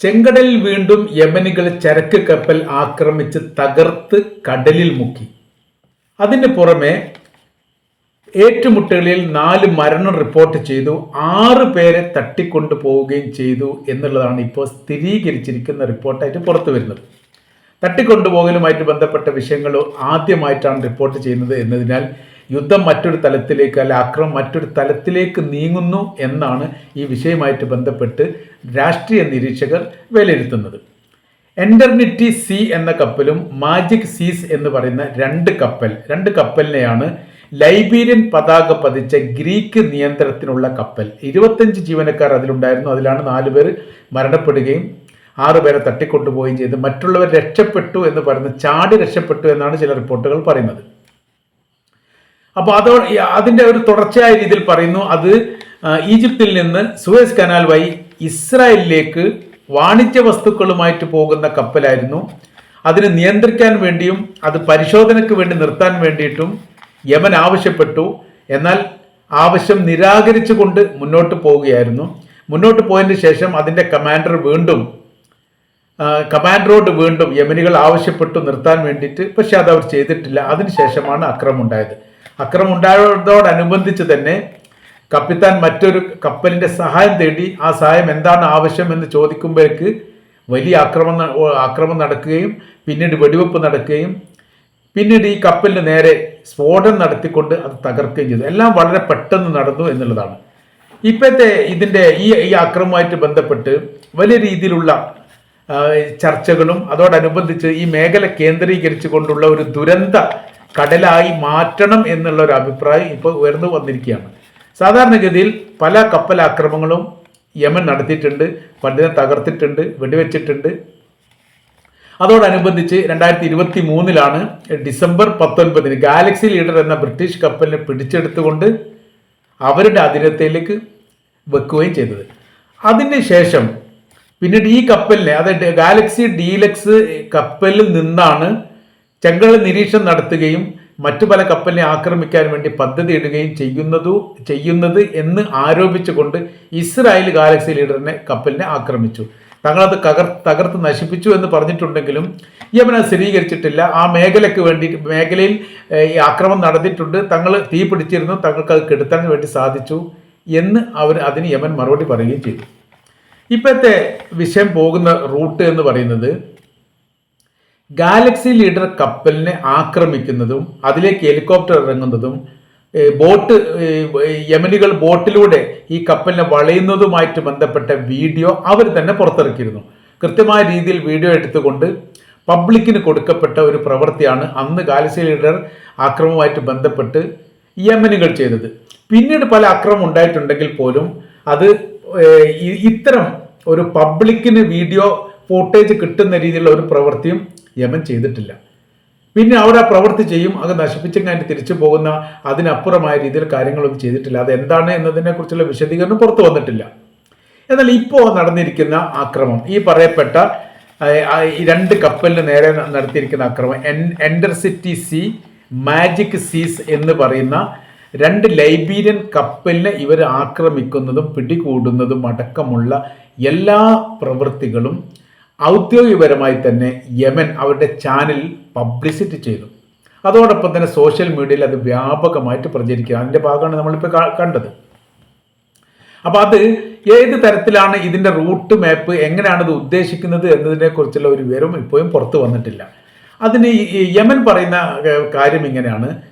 ചെങ്കടലിൽ വീണ്ടും യമനികൾ ചരക്ക് കപ്പൽ ആക്രമിച്ച് തകർത്ത് കടലിൽ മുക്കി. അതിന് പുറമെ ഏറ്റുമുട്ടലിൽ നാല് മരണം റിപ്പോർട്ട് ചെയ്തു. ആറ് പേരെ തട്ടിക്കൊണ്ടു പോവുകയും ചെയ്തു എന്നുള്ളതാണ് ഇപ്പോൾ സ്ഥിരീകരിച്ചിരിക്കുന്ന റിപ്പോർട്ടായിട്ട് പുറത്തു വരുന്നത്. തട്ടിക്കൊണ്ടുപോകലുമായിട്ട് ബന്ധപ്പെട്ട വിഷയങ്ങൾ ആദ്യമായിട്ടാണ് റിപ്പോർട്ട് ചെയ്യുന്നത് എന്നതിനാൽ യുദ്ധം മറ്റൊരു തലത്തിലേക്ക് അല്ലെ ആക്രമം മറ്റൊരു തലത്തിലേക്ക് നീങ്ങുന്നു എന്നാണ് ഈ വിഷയമായിട്ട് ബന്ധപ്പെട്ട് രാഷ്ട്രീയ നിരീക്ഷകർ വിലയിരുത്തുന്നത്. എൻഡർനിറ്റി സി എന്ന കപ്പലും മാജിക് സീസ് എന്ന് പറയുന്ന രണ്ട് കപ്പൽ രണ്ട് കപ്പലിനെയാണ് ലൈബീരിയൻ പതാക പതിച്ച ഗ്രീക്ക് നിയന്ത്രണത്തിനുള്ള കപ്പൽ. ഇരുപത്തഞ്ച് ജീവനക്കാർ അതിലുണ്ടായിരുന്നു അതിലാണ് നാല് പേർ മരണപ്പെടുകയും ആറ് പേരെ തട്ടിക്കൊണ്ടുപോവുകയും ചെയ്ത് മറ്റുള്ളവർ രക്ഷപ്പെട്ടു എന്ന് പറയുന്ന ചാടി രക്ഷപ്പെട്ടു എന്നാണ് ചില റിപ്പോർട്ടുകൾ പറയുന്നത്. അപ്പോൾ അതോ അതിന്റെ ഒരു തുടർച്ചയായ രീതിയിൽ പറയുന്നു അത് ഈജിപ്തിൽ നിന്ന് സുവേസ് കനാൽ വഴി ഇസ്രായേലിലേക്ക് വാണിജ്യ വസ്തുക്കളുമായിട്ട് പോകുന്ന കപ്പലായിരുന്നു. അതിനെ നിയന്ത്രിക്കാൻ വേണ്ടിയും അത് പരിശോധനയ്ക്ക് വേണ്ടി നിർത്താൻ വേണ്ടിയിട്ടും യമൻ ആവശ്യപ്പെട്ടു. എന്നാൽ ആവശ്യം നിരാകരിച്ചുകൊണ്ട് മുന്നോട്ട് പോവുകയായിരുന്നു. മുന്നോട്ട് പോയതിന് ശേഷം അതിന്റെ കമാൻഡർ വീണ്ടും കമാൻഡറോട് വീണ്ടും യമനികൾ ആവശ്യപ്പെട്ടു നിർത്താൻ വേണ്ടിയിട്ട് പക്ഷെ അത് അവർ ചെയ്തിട്ടില്ല. അതിനുശേഷമാണ് അക്രമം ഉണ്ടായത് അക്രമം ഉണ്ടായതോടനുബന്ധിച്ച് തന്നെ കപ്പിത്താൻ മറ്റൊരു കപ്പലിന്റെ സഹായം തേടി ആ സഹായം എന്താണ് ആവശ്യം എന്ന് ചോദിക്കുമ്പോഴേക്ക് വലിയ ആക്രമണം ന- ആക്രമണം നടക്കുകയും പിന്നീട് വെടിവെപ്പ് നടക്കുകയും പിന്നീട് ഈ കപ്പലിന് നേരെ സ്ഫോടനം നടത്തിക്കൊണ്ട് അത് തകർക്കുകയും ചെയ്തു. എല്ലാം വളരെ പെട്ടെന്ന് നടന്നു എന്നുള്ളതാണ്. ഇപ്പോഴത്തെ ഇതിന്റെ ഈ ഈ ആക്രമണവുമായിട്ട് ബന്ധപ്പെട്ട് വലിയ രീതിയിലുള്ള ചർച്ചകളും അതോടനുബന്ധിച്ച് ഈ മേഖല കേന്ദ്രീകരിച്ചു കൊണ്ടുള്ള ഒരു ദുരന്ത കടലായി മാറ്റണം എന്നുള്ള ഒരു അഭിപ്രായം ഇപ്പോൾ ഉയർന്നു വന്നിരിക്കുകയാണ്. സാധാരണഗതിയിൽ പല കപ്പലാക്രമണങ്ങളും യമൻ നടത്തിയിട്ടുണ്ട് പണ്ടിനെ തകർത്തിട്ടുണ്ട് വെടിവെച്ചിട്ടുണ്ട്. അതോടനുബന്ധിച്ച് രണ്ടായിരത്തി ഇരുപത്തി മൂന്നിലാണ് ഡിസംബർ പത്തൊൻപതിന് ഗാലക്സി ലീഡർ എന്ന ബ്രിട്ടീഷ് കപ്പലിനെ പിടിച്ചെടുത്തുകൊണ്ട് അവരുടെ അതിരത്തിലേക്ക് വെക്കുകയും ചെയ്തത്. അതിന് ശേഷം പിന്നീട് ഈ കപ്പലിനെ അതായത് ഗാലക്സി ഡീലക്സ് കപ്പലിൽ നിന്നാണ് ചെങ്കടൽ നിരീക്ഷണം നടത്തുകയും മറ്റു പല കപ്പലിനെ ആക്രമിക്കാൻ വേണ്ടി പദ്ധതി ഇടുകയും ചെയ്യുന്നതു ചെയ്യുന്നത് എന്ന് ആരോപിച്ചുകൊണ്ട് ഇസ്രായേൽ ഗാലക്സി ലീഡറിനെ കപ്പലിനെ ആക്രമിച്ചു. തങ്ങളത് കകർ തകർത്ത് നശിപ്പിച്ചു എന്ന് പറഞ്ഞിട്ടുണ്ടെങ്കിലും യമൻ അത് സ്ഥിരീകരിച്ചിട്ടില്ല. ആ മേഖലയ്ക്ക് വേണ്ടി മേഖലയിൽ ഈ ആക്രമണം നടത്തിയിട്ടുണ്ട് തങ്ങൾ തീ പിടിച്ചിരുന്നു. തങ്ങൾക്ക് അത് കെടുത്താൻ വേണ്ടി സാധിച്ചു എന്ന് അവർ അതിന് യമൻ മറുപടി പറയുകയും ചെയ്തു. ഇപ്പോഴത്തെ വിഷയം പോകുന്ന റൂട്ട് എന്ന് പറയുന്നത് ഗാലക്സി ലീഡർ കപ്പലിനെ ആക്രമിക്കുന്നതും അതിലേക്ക് ഹെലികോപ്റ്റർ ഇറങ്ങുന്നതും ബോട്ട് യമനികൾ ബോട്ടിലൂടെ ഈ കപ്പലിനെ വളയുന്നതുമായിട്ട് ബന്ധപ്പെട്ട വീഡിയോ അവർ തന്നെ പുറത്തിറക്കിയിരുന്നു. കൃത്യമായ രീതിയിൽ വീഡിയോ എടുത്തുകൊണ്ട് പബ്ലിക്കിന് കൊടുക്കപ്പെട്ട ഒരു പ്രവൃത്തിയാണ് അന്ന് ഗാലക്സി ലീഡർ ആക്രമവുമായിട്ട് ബന്ധപ്പെട്ട് യമനികൾ ചെയ്തത്. പിന്നീട് പല അക്രമം ഉണ്ടായിട്ടുണ്ടെങ്കിൽ പോലും അത് ഇത്തരം ഒരു പബ്ലിക്കിന് വീഡിയോ ഫോട്ടേജ് കിട്ടുന്ന രീതിയിലുള്ള ഒരു പ്രവൃത്തിയും യമൻ ചെയ്തിട്ടില്ല. പിന്നെ അവർ ആ പ്രവൃത്തി ചെയ്യും അത് നശിപ്പിച്ചും കഴിഞ്ഞ് തിരിച്ചു പോകുന്ന അതിനപ്പുറമായ രീതിയിൽ കാര്യങ്ങളൊന്നും ചെയ്തിട്ടില്ല. അത് എന്താണ് എന്നതിനെ കുറിച്ചുള്ള വിശദീകരണം പുറത്തു വന്നിട്ടില്ല. എന്നാൽ ഇപ്പോൾ നടന്നിരിക്കുന്ന ആക്രമം ഈ പറയപ്പെട്ട രണ്ട് കപ്പലിന് നേരെ നടത്തിയിരിക്കുന്ന ആക്രമം എൻ എൻഡർസിറ്റി സി മാജിക് സീസ് എന്ന് പറയുന്ന രണ്ട് ലൈബീരിയൻ കപ്പലിനെ ഇവർ ആക്രമിക്കുന്നതും പിടികൂടുന്നതും അടക്കമുള്ള എല്ലാ പ്രവൃത്തികളും ഔദ്യോഗികപരമായി തന്നെ യമൻ അവരുടെ ചാനൽ പബ്ലിസിറ്റി ചെയ്തു. അതോടൊപ്പം തന്നെ സോഷ്യൽ മീഡിയയിൽ അത് വ്യാപകമായിട്ട് പ്രചരിക്കുക. അതിന്റെ ഭാഗമാണ് നമ്മളിപ്പോൾ കണ്ടത്. അപ്പോൾ അത് ഏത് തരത്തിലാണ് ഇതിന്റെ റൂട്ട് മാപ്പ് എങ്ങനെയാണ് ഇത് ഉദ്ദേശിക്കുന്നത് എന്നതിനെ കുറിച്ചുള്ള ഒരു വിവരം ഇപ്പോഴും പുറത്തു വന്നിട്ടില്ല. അതിന് യമൻ പറയുന്ന കാര്യം ഇങ്ങനെയാണ്.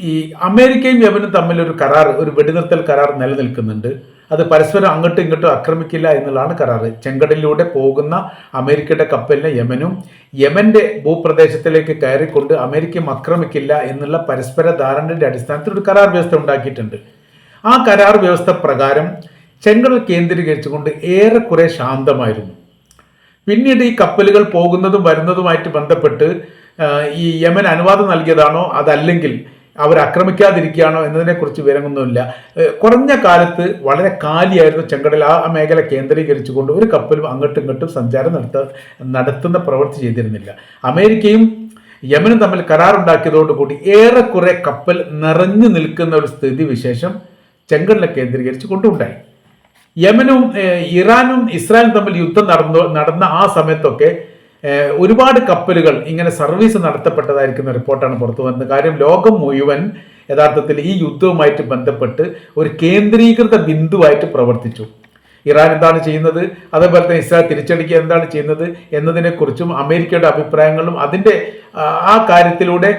ഈ അമേരിക്കയും യമനും തമ്മിൽ ഒരു കരാർ ഒരു വെടിനിർത്തൽ കരാർ നിലനിൽക്കുന്നുണ്ട്. അത് പരസ്പരം അങ്ങോട്ടും ഇങ്ങോട്ടും ആക്രമിക്കില്ല എന്നുള്ളതാണ് കരാറ്. ചെങ്കടലിലൂടെ പോകുന്ന അമേരിക്കയുടെ കപ്പലിനെ യമനും യമന്റെ ഭൂപ്രദേശത്തിലേക്ക് കയറിക്കൊണ്ട് അമേരിക്കയും ആക്രമിക്കില്ല എന്നുള്ള പരസ്പര ധാരണയുടെ അടിസ്ഥാനത്തിൽ ഒരു കരാർ വ്യവസ്ഥ ഉണ്ടാക്കിയിട്ടുണ്ട്. ആ കരാർ വ്യവസ്ഥ പ്രകാരം ചെങ്കടൽ കേന്ദ്രീകരിച്ചുകൊണ്ട് ഏറെക്കുറെ ശാന്തമായിരുന്നു. പിന്നീട് ഈ കപ്പലുകൾ പോകുന്നതും വരുന്നതുമായിട്ട് ബന്ധപ്പെട്ട് ഈ യമൻ അനുവാദം നൽകിയതാണോ അതല്ലെങ്കിൽ അവർ ആക്രമിക്കാതിരിക്കുകയാണോ എന്നതിനെക്കുറിച്ച് വിവരമൊന്നുമില്ല ഏ, കുറഞ്ഞ കാലത്ത് വളരെ കാലിയായിരുന്നു ചെങ്കടൽ. ആ മേഖല കേന്ദ്രീകരിച്ചുകൊണ്ട് ഒരു കപ്പലും അങ്ങോട്ടും ഇങ്ങോട്ടും സഞ്ചാരം നടത്ത നടത്തുന്ന പ്രവൃത്തി ചെയ്തിരുന്നില്ല. അമേരിക്കയും യമനും തമ്മിൽ കരാറുണ്ടാക്കിയതോടുകൂടി ഏറെക്കുറെ കപ്പൽ നിറഞ്ഞു നിൽക്കുന്ന ഒരു സ്ഥിതി വിശേഷം ചെങ്കടലെ കേന്ദ്രീകരിച്ച് കൊണ്ടുണ്ടായി. യമനും ഇറാനും ഇസ്രായേലും തമ്മിൽ യുദ്ധം നടന്നു നടന്ന ആ സമയത്തൊക്കെ ഒരുപാട് കപ്പലുകൾ ഇങ്ങനെ സർവീസ് നടത്തപ്പെട്ടതായിരിക്കുന്ന റിപ്പോർട്ടാണ് പുറത്തു വന്നത് കാര്യം ലോകം മുഴുവൻ യഥാർത്ഥത്തിൽ ഈ യുദ്ധവുമായിട്ട് ബന്ധപ്പെട്ട് ഒരു കേന്ദ്രീകൃത ബിന്ദുവായിട്ട് പ്രവർത്തിച്ചു. ഇറാൻ എന്താണ് ചെയ്യുന്നത്? അതേപോലെ തന്നെ ഇസ്രായേൽ തിരിച്ചടിക്കുക എന്താണ് ചെയ്യുന്നത് എന്നതിനെക്കുറിച്ചും അമേരിക്കയുടെ അഭിപ്രായങ്ങളും അതിന്റെ ആ, കാര്യത്തിലൂടെ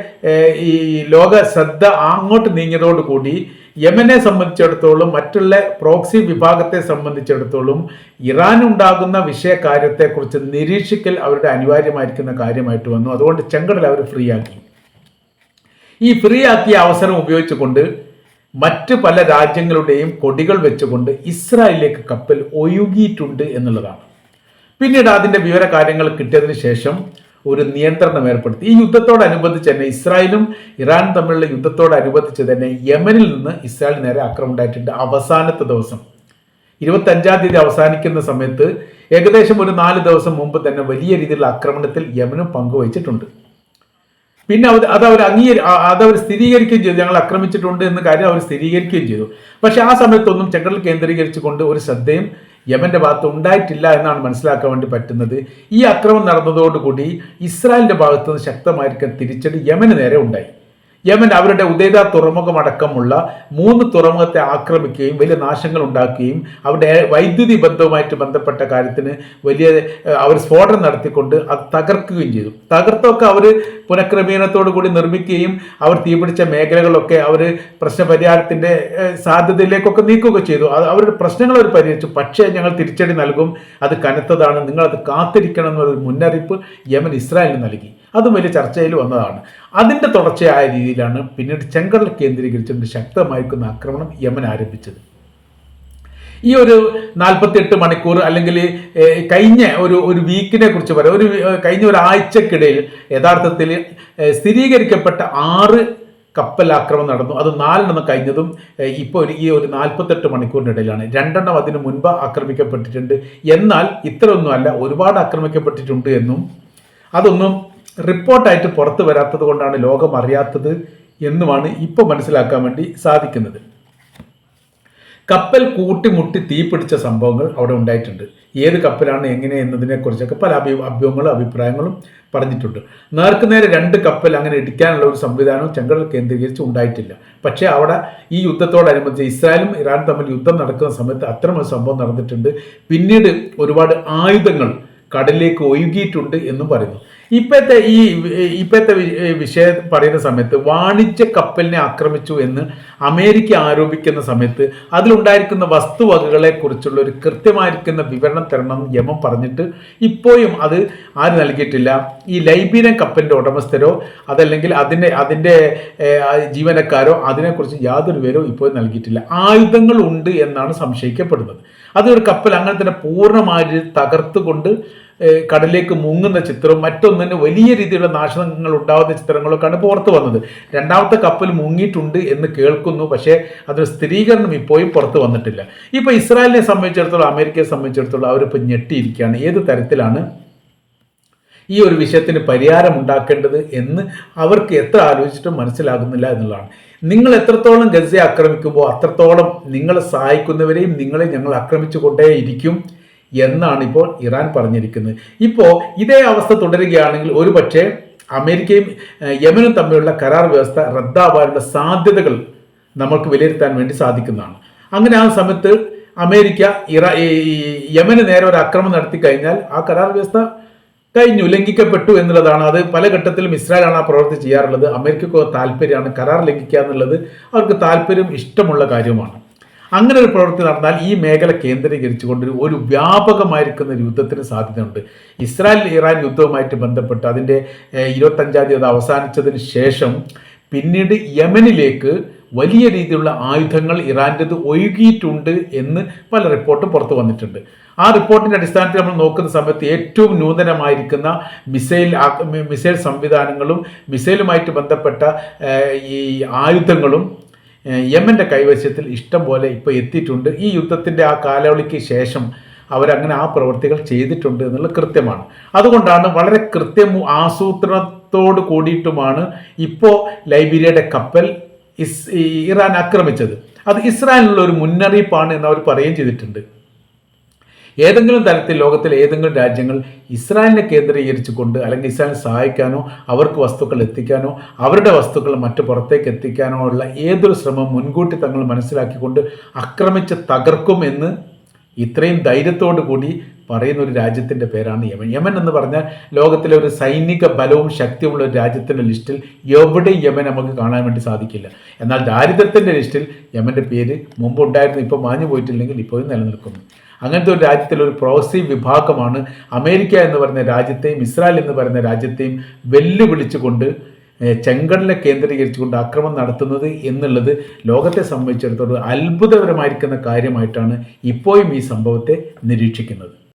ഈ ലോക ശ്രദ്ധ അങ്ങോട്ട് നീങ്ങിയതോടുകൂടി യമനെ സംബന്ധിച്ചിടത്തോളം മറ്റുള്ള പ്രോക്സി വിഭാഗത്തെ സംബന്ധിച്ചിടത്തോളം ഇറാൻ ഉണ്ടാകുന്ന വിഷയകാര്യത്തെക്കുറിച്ച് നിരീക്ഷിക്കൽ അവരുടെ അനിവാര്യമായിരിക്കുന്ന കാര്യമായിട്ട് വന്നു. അതുകൊണ്ട് ചെങ്കടൽ അവർ ഫ്രീ ആക്കി ഈ ഫ്രീ ആക്കിയ അവസരം ഉപയോഗിച്ചുകൊണ്ട് മറ്റ് പല രാജ്യങ്ങളുടെയും കൊടികൾ വെച്ചുകൊണ്ട് ഇസ്രായേലിലേക്ക് കപ്പൽ ഒഴുകിയിട്ടുണ്ട് എന്നുള്ളതാണ്. പിന്നീട് അതിന്റെ വിവര കാര്യങ്ങൾ കിട്ടിയതിന് ശേഷം ഒരു നിയന്ത്രണം ഏർപ്പെടുത്തി. ഈ യുദ്ധത്തോടനുബന്ധിച്ച് തന്നെ ഇസ്രായേലും ഇറാൻ തമ്മിലുള്ള യുദ്ധത്തോടനുബന്ധിച്ച് തന്നെ യമനിൽ നിന്ന് ഇസ്രായേൽ നേരെ ആക്രമണം ഉണ്ടായിട്ടുണ്ട് അവസാനത്തെ ദിവസം. ഇരുപത്തഞ്ചാം തീയതി അവസാനിക്കുന്ന സമയത്ത് ഏകദേശം ഒരു നാല് ദിവസം മുമ്പ് തന്നെ വലിയ രീതിയിലുള്ള ആക്രമണത്തിൽ യമനും പങ്കുവച്ചിട്ടുണ്ട് പിന്നെ അവർ അത് അവർ അംഗീകരി ആ- അത് അവർ സ്ഥിരീകരിക്കുകയും ചെയ്തു. ഞങ്ങൾ ആക്രമിച്ചിട്ടുണ്ട് എന്ന കാര്യം അവർ സ്ഥിരീകരിക്കുകയും ചെയ്തു. പക്ഷെ ആ സമയത്തൊന്നും ചെങ്കടൽ കേന്ദ്രീകരിച്ചുകൊണ്ട് ഒരു ശ്രദ്ധയും യമന്റെ ഭാഗത്ത് ഉണ്ടായിട്ടില്ല എന്നാണ് മനസ്സിലാക്കാൻ വേണ്ടി പറ്റുന്നത്. ഈ അക്രമം നടന്നതോടുകൂടി ഇസ്രായേലിന്റെ ഭാഗത്ത് നിന്ന് ശക്തമായിരിക്കാൻ തിരിച്ചടി യമന് നേരെ ഉണ്ടായി. യമൻ അവരുടെ ഉദയത തുറമുഖമടക്കമുള്ള മൂന്ന് തുറമുഖത്തെ ആക്രമിക്കുകയും വലിയ നാശങ്ങൾ ഉണ്ടാക്കുകയും അവരുടെ വൈദ്യുതി ബന്ധവുമായിട്ട് ബന്ധപ്പെട്ട കാര്യത്തിന് വലിയ അവർ സ്ഫോടനം നടത്തിക്കൊണ്ട് അത് തകർക്കുകയും ചെയ്തു. തകർത്തൊക്കെ അവർ പുനഃക്രമീകരണത്തോടു കൂടി നിർമ്മിക്കുകയും അവർ തീപിടിച്ച മേഖലകളൊക്കെ അവർ പ്രശ്നപരിഹാരത്തിന്റെ സാധ്യതയിലേക്കൊക്കെ നീക്കുകയൊക്കെ ചെയ്തു. അവരുടെ പ്രശ്നങ്ങൾ അവർ പരിഹരിച്ചു. പക്ഷേ ഞങ്ങൾ തിരിച്ചടി നൽകും. അത് കനത്തതാണ്. നിങ്ങളത് കാത്തിരിക്കണം എന്നൊരു മുന്നറിയിപ്പ് യമൻ ഇസ്രായേലിന് നൽകി. അതും വലിയ ചർച്ചയിൽ വന്നതാണ്. അതിന്റെ തുടർച്ചയായ രീതിയിലാണ് പിന്നീട് ചെങ്കടൽ കേന്ദ്രീകരിച്ചുകൊണ്ട് ശക്തമായിരിക്കുന്ന ആക്രമണം യമൻ ആരംഭിച്ചത്. ഈ ഒരു നാൽപ്പത്തിയെട്ട് മണിക്കൂർ അല്ലെങ്കിൽ കഴിഞ്ഞ ഒരു ഒരു വീക്കിനെ കുറിച്ച് പറയാം. ഒരു കഴിഞ്ഞ ഒരാഴ്ചക്കിടയിൽ യഥാർത്ഥത്തിൽ സ്ഥിരീകരിക്കപ്പെട്ട ആറ് കപ്പൽ ആക്രമണം നടന്നു. അത് നാലെണ്ണം കഴിഞ്ഞതും ഇപ്പോൾ ഈ ഒരു നാൽപ്പത്തെട്ട് മണിക്കൂറിന്റെ ഇടയിലാണ്. രണ്ടെണ്ണം അതിന് മുൻപ് ആക്രമിക്കപ്പെട്ടിട്ടുണ്ട്. എന്നാൽ ഇത്രയൊന്നുമല്ല ഒരുപാട് ആക്രമിക്കപ്പെട്ടിട്ടുണ്ട് എന്നും അതൊന്നും റിപ്പോർട്ടായിട്ട് പുറത്തു വരാത്തത് കൊണ്ടാണ് ലോകം അറിയാത്തത് എന്നുമാണ് ഇപ്പോൾ മനസ്സിലാക്കാൻ വേണ്ടി സാധിക്കുന്നത്. കപ്പൽ കൂട്ടിമുട്ടി തീപിടിച്ച സംഭവങ്ങൾ അവിടെ ഉണ്ടായിട്ടുണ്ട്. ഏത് കപ്പലാണ് എങ്ങനെ എന്നതിനെക്കുറിച്ചൊക്കെ പല അഭി അഭ്യൂഹങ്ങളും അഭിപ്രായങ്ങളും പറഞ്ഞിട്ടുണ്ട്. നേർക്ക് നേരെ രണ്ട് കപ്പൽ അങ്ങനെ ഇടിക്കാനുള്ള ഒരു സംവിധാനവും ചെങ്കടൽ കേന്ദ്രീകരിച്ച് ഉണ്ടായിട്ടില്ല. പക്ഷേ അവിടെ ഈ യുദ്ധത്തോടനുബന്ധിച്ച് ഇസ്രായേലും ഇറാനും തമ്മിൽ യുദ്ധം നടക്കുന്ന സമയത്ത് അത്തരമൊരു സംഭവം നടന്നിട്ടുണ്ട്. പിന്നീട് ഒരുപാട് ആയുധങ്ങൾ കടലിലേക്ക് ഒഴുകിയിട്ടുണ്ട് എന്നും പറയുന്നു. ഇപ്പോഴത്തെ ഈ ഇപ്പോഴത്തെ വിഷയം പറയുന്ന സമയത്ത് വാണിജ്യ കപ്പലിനെ ആക്രമിച്ചു എന്ന് അമേരിക്ക ആരോപിക്കുന്ന സമയത്ത് അതിലുണ്ടായിരിക്കുന്ന വസ്തുവകകളെ കുറിച്ചുള്ള ഒരു കൃത്യമായിരിക്കുന്ന വിവരണം തരണം യമൻ പറഞ്ഞിട്ട് ഇപ്പോഴും അത് ആര് നൽകിയിട്ടില്ല. ഈ ലൈബീരിയൻ കപ്പലിന്റെ ഉടമസ്ഥരോ അതല്ലെങ്കിൽ അതിന്റെ അതിന്റെ ജീവനക്കാരോ അതിനെക്കുറിച്ച് യാതൊരു വിവരവും ഇപ്പോഴും നൽകിയിട്ടില്ല. ആയുധങ്ങൾ ഉണ്ട് എന്നാണ് സംശയിക്കപ്പെടുന്നത്. അതൊരു കപ്പൽ അങ്ങനെ തന്നെ പൂർണമായി തകർത്തുകൊണ്ട് കടലിലേക്ക് മുങ്ങുന്ന ചിത്രവും മറ്റൊന്നിന് വലിയ രീതിയിലുള്ള നാശനങ്ങൾ ഉണ്ടാകുന്ന ചിത്രങ്ങളൊക്കെയാണ് പുറത്തു വന്നത്. രണ്ടാമത്തെ കപ്പൽ മുങ്ങിയിട്ടുണ്ട് എന്ന് കേൾക്കുന്നു പക്ഷേ അതൊരു സ്ഥിരീകരണം ഇപ്പോഴും പുറത്തു വന്നിട്ടില്ല. ഇപ്പോൾ ഇസ്രായേലിനെ സംബന്ധിച്ചിടത്തോളം അമേരിക്കയെ സംബന്ധിച്ചിടത്തോളം അവരിപ്പോൾ ഞെട്ടിയിരിക്കുകയാണ്. ഏത് തരത്തിലാണ് ഈ ഒരു വിഷയത്തിന് പരിഹാരം ഉണ്ടാക്കേണ്ടത് എന്ന് അവർക്ക് എത്ര ആലോചിച്ചിട്ടും മനസ്സിലാകുന്നില്ല എന്നുള്ളതാണ്. നിങ്ങൾ എത്രത്തോളം ഗസയെ ആക്രമിക്കുമ്പോൾ അത്രത്തോളം നിങ്ങളെ സഹായിക്കുന്നവരെയും നിങ്ങളെ ഞങ്ങൾ ആക്രമിച്ചു കൊണ്ടേയിരിക്കും. എന്നാണ് ഇപ്പോൾ ഇറാൻ പറഞ്ഞിരിക്കുന്നത്. ഇപ്പോൾ ഇതേ അവസ്ഥ തുടരുകയാണെങ്കിൽ ഒരുപക്ഷെ അമേരിക്കയും ഏഹ്, യമനും തമ്മിലുള്ള കരാർ വ്യവസ്ഥ റദ്ദാവാനുള്ള സാധ്യതകൾ നമുക്ക് വിലയിരുത്താൻ വേണ്ടി സാധിക്കുന്നതാണ്. അങ്ങനെ ആ സമയത്ത് അമേരിക്ക ഇറ യമന് നേരെ ഒരു ആക്രമണം നടത്തി കഴിഞ്ഞാൽ ആ കരാർ വ്യവസ്ഥ കഴിഞ്ഞു ലംഘിക്കപ്പെട്ടു എന്നുള്ളതാണ്. അത് പല ഘട്ടത്തിലും ഇസ്രായേലാണ് ആ പ്രവൃത്തി ചെയ്യാറുള്ളത്. അമേരിക്കക്ക് താല്പര്യമാണ് കരാർ ലംഘിക്കുക എന്നുള്ളത്. അവർക്ക് താല്പര്യം ഇഷ്ടമുള്ള കാര്യമാണ്. അങ്ങനെ ഒരു പ്രവൃത്തി നടന്നാൽ ഈ മേഖല കേന്ദ്രീകരിച്ചുകൊണ്ട് ഒരു- വ്യാപകമായിരിക്കുന്ന ഒരു യുദ്ധത്തിന് സാധ്യതയുണ്ട്. ഇസ്രായേൽ ഇറാൻ യുദ്ധവുമായിട്ട് ബന്ധപ്പെട്ട് അതിന്റെ ഇരുപത്തഞ്ചാം തീയതി അവസാനിച്ചതിന് ശേഷം പിന്നീട് യമനിലേക്ക് വലിയ രീതിയിലുള്ള ആയുധങ്ങൾ ഇറാന്റെത് ഒഴുകിയിട്ടുണ്ട് എന്ന് പല റിപ്പോർട്ടും പുറത്തു വന്നിട്ടുണ്ട്. ആ റിപ്പോർട്ടിന്റെ അടിസ്ഥാനത്തിൽ നമ്മൾ നോക്കുന്ന സമയത്ത് ഏറ്റവും നൂതനമായിരിക്കുന്ന മിസൈൽ മിസൈൽ സംവിധാനങ്ങളും മിസൈലുമായിട്ട് ബന്ധപ്പെട്ട ഈ ആയുധങ്ങളും ഏഹ്, യമന്റെ കൈവശത്തിൽ ഇഷ്ടം പോലെ ഇപ്പോൾ എത്തിയിട്ടുണ്ട്. ഈ യുദ്ധത്തിന്റെ ആ കാലാവളിക്ക് ശേഷം അവരങ്ങനെ ആ പ്രവൃത്തികൾ ചെയ്തിട്ടുണ്ട് എന്നുള്ളത് കൃത്യമാണ്. അതുകൊണ്ടാണ് വളരെ കൃത്യം ആസൂത്രണത്തോട് കൂടിയിട്ടുമാണ് ഇപ്പോൾ ലൈബീരിയയുടെ കപ്പൽ ഇസ് ഇറാൻ ആക്രമിച്ചത്. അത് ഇസ്രായേലിനുള്ള ഒരു മുന്നറിയിപ്പാണ് എന്ന് അവർ പറയുകയും ചെയ്തിട്ടുണ്ട്. ഏതെങ്കിലും തരത്തിൽ ലോകത്തിലെ ഏതെങ്കിലും രാജ്യങ്ങൾ ഇസ്രായേലിനെ കേന്ദ്രീകരിച്ചുകൊണ്ട് അല്ലെങ്കിൽ ഇസ്രായേലിനെ സഹായിക്കാനോ അവർക്ക് വസ്തുക്കൾ എത്തിക്കാനോ അവരുടെ വസ്തുക്കൾ മറ്റു പുറത്തേക്ക് എത്തിക്കാനോ ഉള്ള ഏതൊരു ശ്രമം മുൻകൂട്ടി തങ്ങൾ മനസ്സിലാക്കിക്കൊണ്ട് ആക്രമിച്ച് തകർക്കും എന്ന് ഇത്രയും ധൈര്യത്തോടു കൂടി പറയുന്ന ഒരു രാജ്യത്തിന്റെ പേരാണ് യമൻ. യമൻ എന്ന് പറഞ്ഞാൽ ലോകത്തിലെ ഒരു സൈനിക ബലവും ശക്തിയുമുള്ള ഒരു രാജ്യത്തിന്റെ ലിസ്റ്റിൽ എവിടെയും യമൻ നമുക്ക് കാണാൻ വേണ്ടി സാധിക്കില്ല. എന്നാൽ ദാരിദ്ര്യത്തിന്റെ ലിസ്റ്റിൽ യമന്റെ പേര് മുമ്പ് ഉണ്ടായിരുന്നു ഇപ്പോൾ മാഞ്ഞു പോയിട്ടില്ലെങ്കിൽ ഇപ്പോഴും നിലനിൽക്കുന്നു. അങ്ങനത്തെ ഒരു രാജ്യത്തിലെ ഒരു പ്രോസി വിഭാഗമാണ് അമേരിക്ക എന്ന് പറയുന്ന രാജ്യത്തെയും ഇസ്രായേൽ എന്ന് പറയുന്ന രാജ്യത്തെയും വെല്ലുവിളിച്ചുകൊണ്ട് ചെങ്കടലെ കേന്ദ്രീകരിച്ചുകൊണ്ട് ആക്രമണം നടത്തുന്നത് എന്നുള്ളത് ലോകത്തെ സംബന്ധിച്ചിടത്തോളം അത്ഭുതകരമായിരിക്കുന്ന കാര്യമായിട്ടാണ് ഇപ്പോഴും ഈ സംഭവത്തെ നിരീക്ഷിക്കുന്നത്.